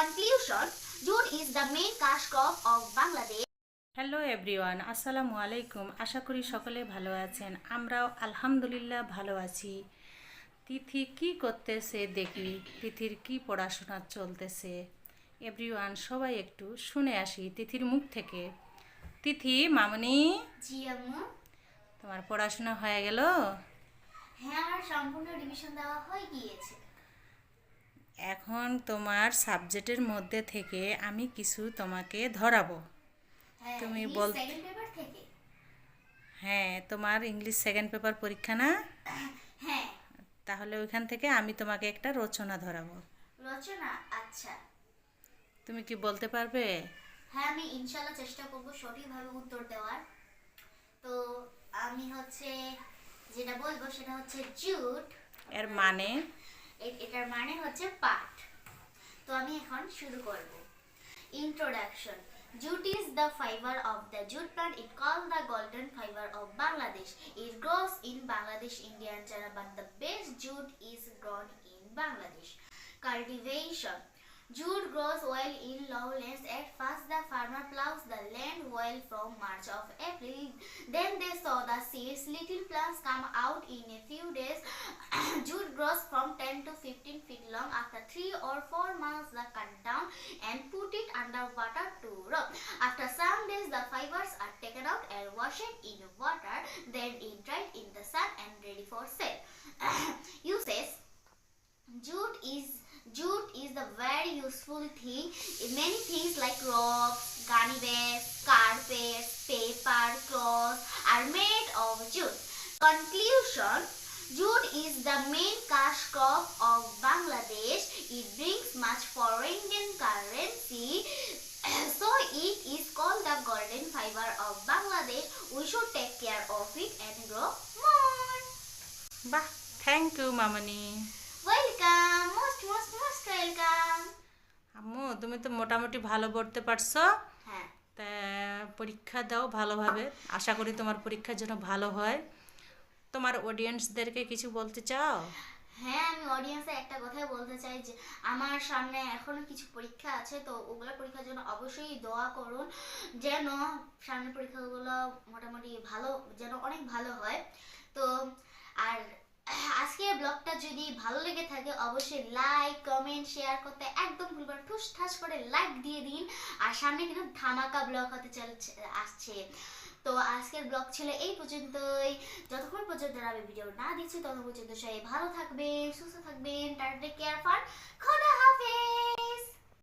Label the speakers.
Speaker 1: Conclusion Jute is the main cash crop of Bangladesh.
Speaker 2: Hello everyone আসসালামু আলাইকুম আশা করি সকলে ভালো আছেন। আমরাও আলহামদুলিল্লাহ ভালো আছি। তিথি কি করতেছে দেখি। তিথির কি পড়াশোনা চলতেছে। এভরিওয়ান সবাই একটু শুনে আসি তিথির মুখ থেকে। তিথি মামনি?
Speaker 1: জি আম্মু।
Speaker 2: তোমার পড়াশোনা হয়ে গেল?
Speaker 1: হ্যাঁ আমার সম্পূর্ণ রিভিশন দেওয়া হয়ে গিয়েছে।
Speaker 2: এখন তোমার সাবজেক্টের মধ্যে থেকে আমি কিছু তোমাকে ধরাবো।
Speaker 1: হ্যাঁ
Speaker 2: তুমি বল- হ্যাঁ তোমার ইংলিশ সেকেন্ড পেপার পরীক্ষা না?
Speaker 1: হ্যাঁ।
Speaker 2: তাহলে ওইখান থেকে আমি তোমাকে একটা রচনা ধরাবো।
Speaker 1: রচনা? আচ্ছা।
Speaker 2: তুমি কি বলতে পারবে?
Speaker 1: হ্যাঁ আমি ইনশাল্লাহ চেষ্টা করব সঠিকভাবে উত্তর দেওয়ার। তো আমি হচ্ছে যেটা বলব সেটা হচ্ছে জুট।
Speaker 2: এর মানে?
Speaker 1: এটার মানে হচ্ছে পাট। তো আমি এখন শুরু করব introduction Jute is the fiber of the jute plant. It called the golden fiber of Bangladesh. It grows in Bangladesh, India, and China, but the best jute is grown in Bangladesh. Cultivation. Jute grows well in lowlands. At first, the farmer plows the land well from March of April. Then they sow the seeds. Little plants come out in a few grows from 10 to 15 feet long. After 3 or 4 months, the cut down and put it under water to rot. After some days, the fibers are taken out and washed in water. Then it dried in the sun and ready for sale. Uses jute is jute is the very useful thing in many things like ropes gunny bags carpets paper clothes are made of jute conclusion jute is the main cash crop of bangladesh it brings much foreign currency so it is called the golden fiber of bangladesh we should take care of it and grow more
Speaker 2: বাহ thank you মামনি
Speaker 1: welcome most most most welcome
Speaker 2: আম্মু তুমি তো মোটামুটি ভালো পড়তে পারছ
Speaker 1: হ্যাঁ
Speaker 2: তা পরীক্ষা দাও ভালোভাবে আশা করি তোমার পরীক্ষার জন্য ভালো হয় তোমার অডিয়েন্সদেরকে কিছু বলতে চাও?
Speaker 1: হ্যাঁ আমি অডিয়েন্সে একটা কথাই বলতে চাই যে, আমার সামনে এখনও কিছু পরীক্ষা আছে, তো ওগুলো পরীক্ষার জন্য অবশ্যই দোয়া করুন যেন সামনের পরীক্ষাগুলো মোটামুটি ভালো, যেন অনেক ভালো হয়। তো, আর আজকের ব্লগটা যদি ভালো লেগে থাকে, অবশ্যই লাইক কমেন্ট শেয়ার করতে একদম ভুলবার ঠুস ঠাস করে লাইক দিয়ে দিন। আর সামনে কিন্তু ধামাকা ব্লগ হতে চলছে, আসছে। তো আজকের ব্লগ ছিল এই পর্যন্তই। যতক্ষণ পর্যন্ত আমি ভিডিও না দিচ্ছি, ততক্ষণ পর্যন্ত সবাই ভালো থাকবেন, সুস্থ থাকবেন। টাটা কেয়ার ফান খোদা হাফেজ!